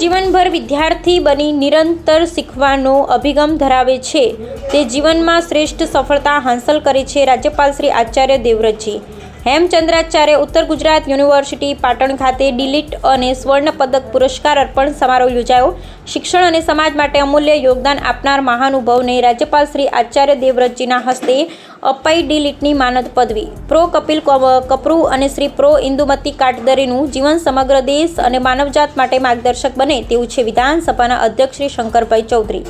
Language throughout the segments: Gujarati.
જીવનભર વિદ્યાર્થી બની નિરંતર શીખવાનો અભિગમ ધરાવે છે. તે જીવનમાં શ્રેષ્ઠ સફળતા હાંસલ કરે છે રાજ્યપાલ શ્રી આચાર્ય દેવવ્રતજી. હેમચંદ્રાચાર્ય ઉત્તર ગુજરાત યુનિવર્સિટી પાટણ ખાતે ડિલીટ અને સ્વર્ણ પદક પુરસ્કાર અર્પણ સમારોહ યોજાયો. શિક્ષણ અને સમાજ માટે અમૂલ્ય યોગદાન આપનાર મહાનુભાવને રાજ્યપાલ શ્રી આચાર્ય દેવવ્રતજીના હસ્તે અપાઈ ડિલીટની માનદ પદવી. પ્રો કપિલ કપરૂ અને શ્રી પ્રો ઇન્દુમતી કાટદરેનું જીવન સમગ્ર દેશ અને માનવજાત માટે માર્ગદર્શક બને તેવું છે વિધાનસભાના અધ્યક્ષ શ્રી શંકરભાઈ ચૌધરી.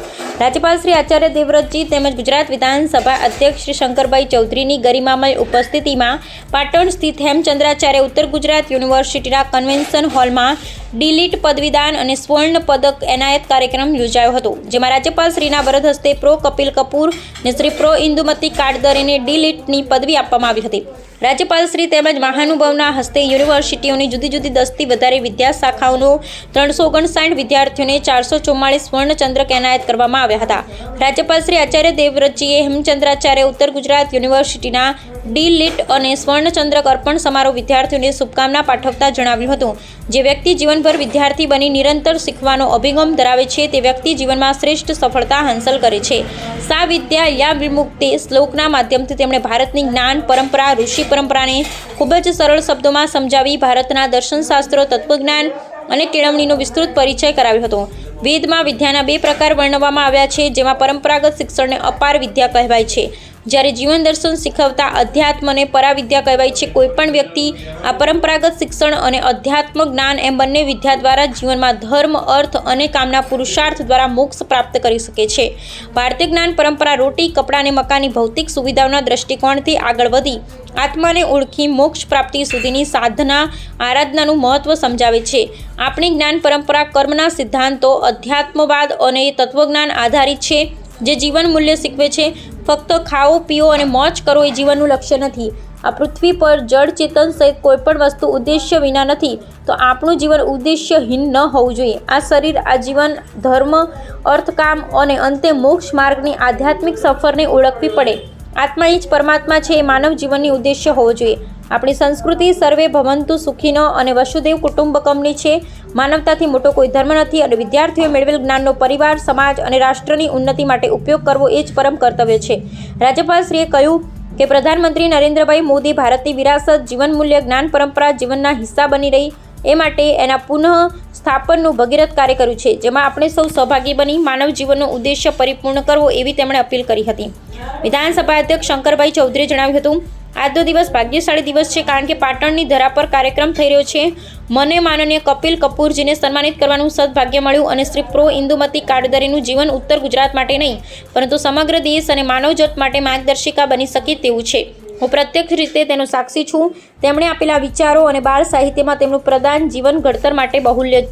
રાજ્યપાલ શ્રી આચાર્ય દેવવ્રતજી તેમજ ગુજરાત વિધાનસભા અધ્યક્ષ શ્રી શંકરભાઈ ચૌધરીની ગરિમામય ઉપસ્થિતિમાં પાટણ સ્થિત હેમચંદ્રાચાર્ય ઉત્તર ગુજરાત યુનિવર્સિટીના કન્વેન્શન હોલમાં ડીલીટ પદવીદાન અને સ્વર્ણ પદક એનાયત કાર્યક્રમ યોજાયો હતો, જેમાં રાજ્યપાલ શ્રીના વરદ હસ્તે પ્રો કપિલ કપૂર અને શ્રી પ્રો ઇન્દુમતી કાટદરેને ડીલીટની પદવી આપવામાં આવી હતી. રાજ્યપાલ શ્રી તેમજ મહાનુભાવના હસ્તે યુનિવર્સિટીઓની જુદી જુદી દસથી વધારે વિદ્યા શાખાઓનો ત્રણસો ઓગણસાઠ વિદ્યાર્થીઓને ચારસો ચુમ્માળીસ સ્વર્ણ ચંદ્રક એનાયત કરવામાં આવ્યા હતા. રાજ્યપાલ શ્રી આચાર્ય દેવવ્રતજીએ હેમચંદ્રાચાર્ય ઉત્તર ગુજરાત યુનિવર્સિટીના ડી લિટ અને સ્વર્ણચંદ્રક અર્પણ સમારોહ વિદ્યાર્થીઓને શુભકામના પાઠવતા જણાવ્યું હતું. જે વ્યક્તિ જીવનભર વિદ્યાર્થી બની નિરંતર શીખવાનો અભિગમ ધરાવે છે તે વ્યક્તિ જીવનમાં શ્રેષ્ઠ સફળતા હાંસલ કરે છે. સા વિદ્યા યા વિમુક્તિ શ્લોકના માધ્યમથી તેમણે ભારતની જ્ઞાન, પરંપરા, ઋષિ પરંપરાને ખૂબ જ સરળ શબ્દોમાં સમજાવી ભારતના દર્શનશાસ્ત્રો, તત્વજ્ઞાન અને કેળવણીનો વિસ્તૃત પરિચય કરાવ્યો હતો. વેદમાં વિદ્યાના બે પ્રકાર વર્ણવવામાં આવ્યા છે, જેમાં પરંપરાગત શિક્ષણને અપાર વિદ્યા કહેવાય છે. જ્યારે જીવન દર્શન શીખવતા અધ્યાત્મને પરાવિદ્યા કહેવાય છે. કોઈપણ વ્યક્તિ આ પરંપરાગત શિક્ષણ અને અધ્યાત્મ જ્ઞાન એમ બંને વિદ્યા દ્વારા જીવનમાં ધર્મ, અર્થ અને કામના પુરુષાર્થ દ્વારા મોક્ષ પ્રાપ્ત કરી શકે છે. ભારતીય જ્ઞાન પરંપરા રોટી, કપડાં અને મકાનની ભૌતિક સુવિધાઓના દ્રષ્ટિકોણથી આગળ વધી, આત્માને ઓળખી મોક્ષ પ્રાપ્તિ સુધીની સાધના, આરાધનાનું મહત્વ સમજાવે છે. આપણી જ્ઞાન પરંપરા કર્મના સિદ્ધાંતો અધ્યાત્મવાદ અને તત્વજ્ઞાન આધારિત છે, જે જીવન મૂલ્ય શીખવે છે ફક્ત ખાઓ, પીઓ અને મોજ કરો એ જીવનનું લક્ષ્ય નથી. આ પૃથ્વી પર જળ, ચેતન સહિત કોઈપણ વસ્તુ ઉદ્દેશ્ય વિના નથી, તો આપણું જીવન ઉદ્દેશ્યહીન ન હોવું જોઈએ. આ શરીર, આ જીવન, ધર્મ, અર્થકામ અને અંતે મોક્ષ માર્ગની આધ્યાત્મિક સફરને ઓળખવી પડે. આત્મા એ જ પરમાત્મા છે, એ માનવ જીવનની ઉદ્દેશ્ય હોવો જોઈએ. આપણી સંસ્કૃતિ સર્વે ભવંતુ સુખીનો અને વસુદેવ કુટુંબકમની છે માનવતાથી મોટો કોઈ ધર્મ નથી અને વિદ્યાર્થીઓએ મેળવેલ જ્ઞાનનો પરિવાર, સમાજ અને રાષ્ટ્રની ઉન્નતિ માટે ઉપયોગ કરવો એ જ પરમ કર્તવ્ય છે. રાજ્યપાલશ્રીએ કહ્યું કે પ્રધાનમંત્રી નરેન્દ્રભાઈ મોદી ભારતની વિરાસત, જીવન મૂલ્ય, જ્ઞાન પરંપરા, જીવનના હિસ્સા બની રહી એ માટે એના પુનઃ સ્થાપનનું ભગીરથ કાર્ય કર્યું છે, જેમાં આપણે સૌ સહભાગી બની માનવ જીવનનો ઉદ્દેશ્ય પરિપૂર્ણ કરવો એવી તેમણે અપીલ કરી હતી. વિધાનસભા અધ્યક્ષ શંકરભાઈ ચૌધરીએ જણાવ્યું હતું, આજનો દિવસ ભાગ્યશાળી દિવસ છે, કારણ કે પાટણની ધરા પર કાર્યક્રમ થઈ રહ્યો છે. મને માનનીય કપિલ કપૂરજીને સન્માનિત કરવાનું સદભાગ્ય મળ્યું અને શ્રી પ્રો ઇન્દુમતી કાડદરીનું જીવન ઉત્તર ગુજરાત માટે નહીં, પરંતુ સમગ્ર દેશ અને માનવજત માટે માર્ગદર્શિકા બની શકે તેવું છે. હું પ્રત્યક્ષ રીતે તેનો સાક્ષી છું. તેમણે આપેલા વિચારો અને બાળ સાહિત્યમાં તેમનું પ્રદાન જીવન ઘડતર માટે બહુલ્ય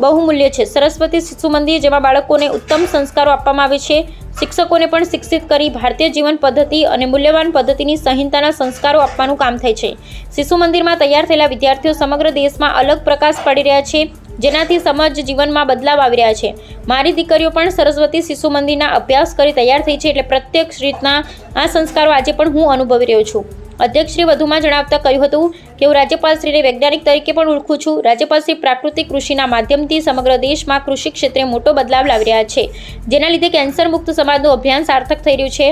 બહુમૂલ્ય છે. સરસ્વતી શિશુ મંદિર, જેમાં બાળકોને ઉત્તમ સંસ્કારો આપવામાં આવે છે. શિક્ષકોને પણ શિક્ષિત કરી ભારતીય જીવન પદ્ધતિ અને મૂલ્યવાન પદ્ધતિની સંહિતાના સંસ્કારો આપવાનું કામ થાય છે. શિશુ મંદિરમાં તૈયાર થયેલા વિદ્યાર્થીઓ સમગ્ર દેશમાં અલગ પ્રકાશ પડી રહ્યા છે, જેનાથી સમજ જીવનમાં બદલાવ આવી રહ્યા છે. મારી દીકરીઓ પણ સરસ્વતી શિશુ મંદિરના અભ્યાસ કરી તૈયાર થઈ છે એટલે પ્રત્યક્ષ રીતના આ સંસ્કારો આજે પણ હું અનુભવી રહ્યો છું. અધ્યક્ષશ્રી વધુમાં જણાવતા કહ્યું હતું કે હું રાજ્યપાલશ્રીને વૈજ્ઞાનિક તરીકે પણ ઓળખું છું. રાજ્યપાલશ્રી પ્રાકૃતિક કૃષિના માધ્યમથી સમગ્ર દેશમાં કૃષિ ક્ષેત્રે મોટો બદલાવ લાવી રહ્યા છે. જેના લીધે કેન્સર મુક્ત સમાજનું અભિયાન સાર્થક થઈ રહ્યું છે.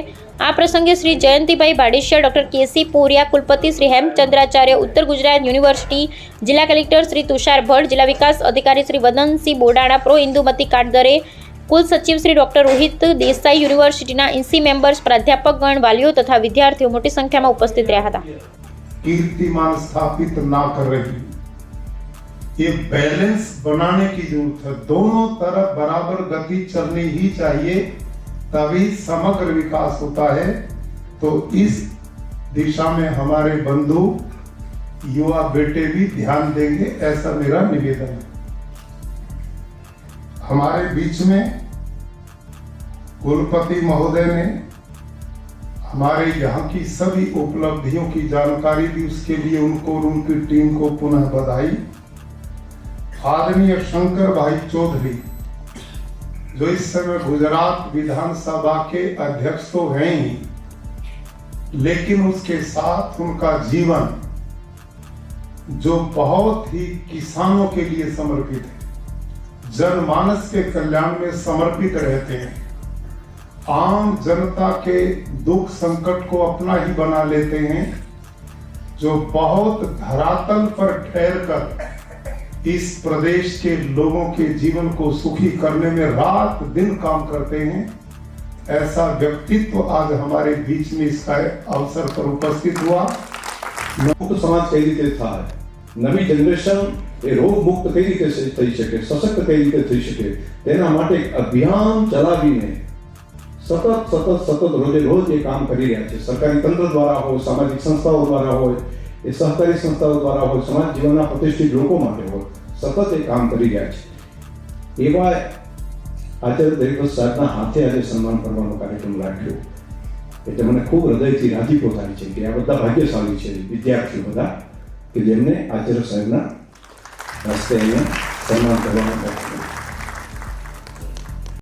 આ પ્રસંગે Shri Jayantibhai Bhadeshiya doctor K C Poriya, કુલપતિ શ્રી હેમચંદ્રાચાર્ય, ઉત્તર ગુજરાત યુનિવર્સિટી, જિલ્લા કલેક્ટર શ્રી તુષાર ભટ્ટ, જિલ્લા વિકાસ અધિકારી શ્રી વદનસિંહ બોડાણા, પ્રો ઇન્દુમતી કાટદરે, કુલ સચિવ શ્રી ડોક્ટર રોહિત દેસાઈ યુનિવર્સિટીના ઇન્સી મેમ્બર્સ, પ્રાધ્યાપકગણ, વાલીઓ તથા વિદ્યાર્થીઓ મોટી સંખ્યામાં ઉપસ્થિત રહ્યા હતા. कीर्तिमान स्थापित ना कर रही। ये बैलेंस बनाने की ज़रूरत है। दोनों तरफ़ बराबर गति चलनी ही चाहिए, तभी समग्र विकास होता है। तो इस दिशा में हमारे बंधु युवा बेटे भी ध्यान देंगे, ऐसा मेरा निवेदन है। हमारे बीच में कुलपति महोदय ने हमारे यहाँ की सभी उपलब्धियों की जानकारी दी उसके लिए उनको और उनकी टीम को पुनः बधाई। आदरणीय शंकर भाई चौधरी, जो इस समय गुजरात विधानसभा के अध्यक्ष तो हैं ही, लेकिन उसके साथ उनका जीवन, जो बहुत ही किसानों के लिए समर्पित है, जनमानस के कल्याण में समर्पित रहते हैं। आम जनता के दुख संकट को अपना ही बना लेते हैं जो बहुत धरातल पर ठहर कर इस प्रदेश के लोगों के जीवन को सुखी करने में रात दिन काम करते हैं ऐसा व्यक्तित्व आज हमारे बीच में इसका अवसर पर उपस्थित हुआ મુક્ત સમાજ કઈ રીતે થાય નવી જનરેશન એ રોગ મુક્ત કઈ રીતે સ- થઈ શકે સશક્ત કઈ રીતે થઈ શકે તેના માટે એક અભિયાન ચલાવીને સતત સતત સતત રોજે રોજ એ કામ કરી રહ્યા છે. સરકારી તંત્ર દ્વારા હોય, સામાજિક સંસ્થાઓ દ્વારા હોય, એ સહકારી સંસ્થાઓ દ્વારા હોય, સમાજ જીવનના પ્રતિષ્ઠિત લોકો માટે હોય, સતત એ કામ કરી રહ્યા છે. એવા આચાર્ય દેવવ્રત સાહેબના હાથે આજે સન્માન કરવાનો કાર્યક્રમ રાખ્યો. એટલે મને ખૂબ હૃદયથી રાજીપો થાય છે કે આ બધા ભાગ્યશાળી છે વિદ્યાર્થીઓ બધા, કે જેમને આચાર્ય સાહેબના હસ્તે અહીંયા સન્માન કરવાનો કાર્યક્રમ